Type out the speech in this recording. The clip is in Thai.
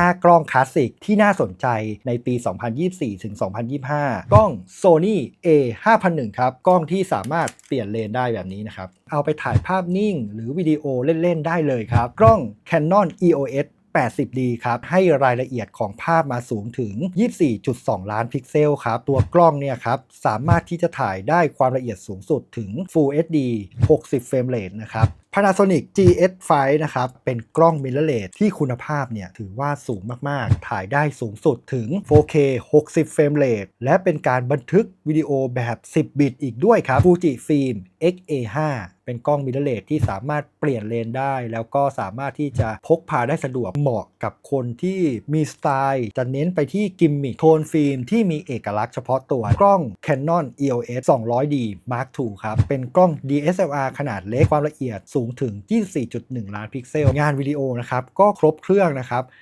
5 กล้องคลาสสิกที่น่าสนใจในปี 2024 ถึง 2025 กล้อง Sony A 5001ครับ กล้องที่สามารถเปลี่ยนเลนได้แบบนี้นะครับ เอาไปถ่ายภาพนิ่ง หรือวิดีโอเล่น ๆ ได้เลยครับ กล้อง Canon EOS 80D ครับ ให้รายละเอียดของภาพมาสูงถึง 24.2 ล้านพิกเซลครับ ตัวกล้องเนี่ยครับ สามารถที่จะถ่ายได้ความละเอียดสูงสุดถึง Full HD 60 เฟรมเรทนะครับ Panasonic GS5 นะครับ เป็นกล้องมิเรอร์เลสที่คุณภาพเนี่ย ถือว่าสูงมาก ๆ ถ่ายได้สูงสุดถึง 4K 60 เฟรมเรทและเป็นการบันทึกวิดีโอแบบ 10 บิตอีกด้วยครับ Fuji Film XA5 เป็นกล้องมิเรอร์เลสที่สามารถเปลี่ยนเลนได้ แล้วก็สามารถที่จะพกพาได้สะดวกเหมาะกับคนที่มีสไตล์ จะเน้นไปที่กิมมิคโทนฟิล์มที่มีเอกลักษณ์เฉพาะตัว กล้อง Canon EOS 200D Mark II ครับ เป็นกล้อง DSLR ขนาดเล็กความละเอียดสูงถึง 24.1 ล้านพิกเซล งานวิดีโอนะครับก็ครบเครื่องนะครับ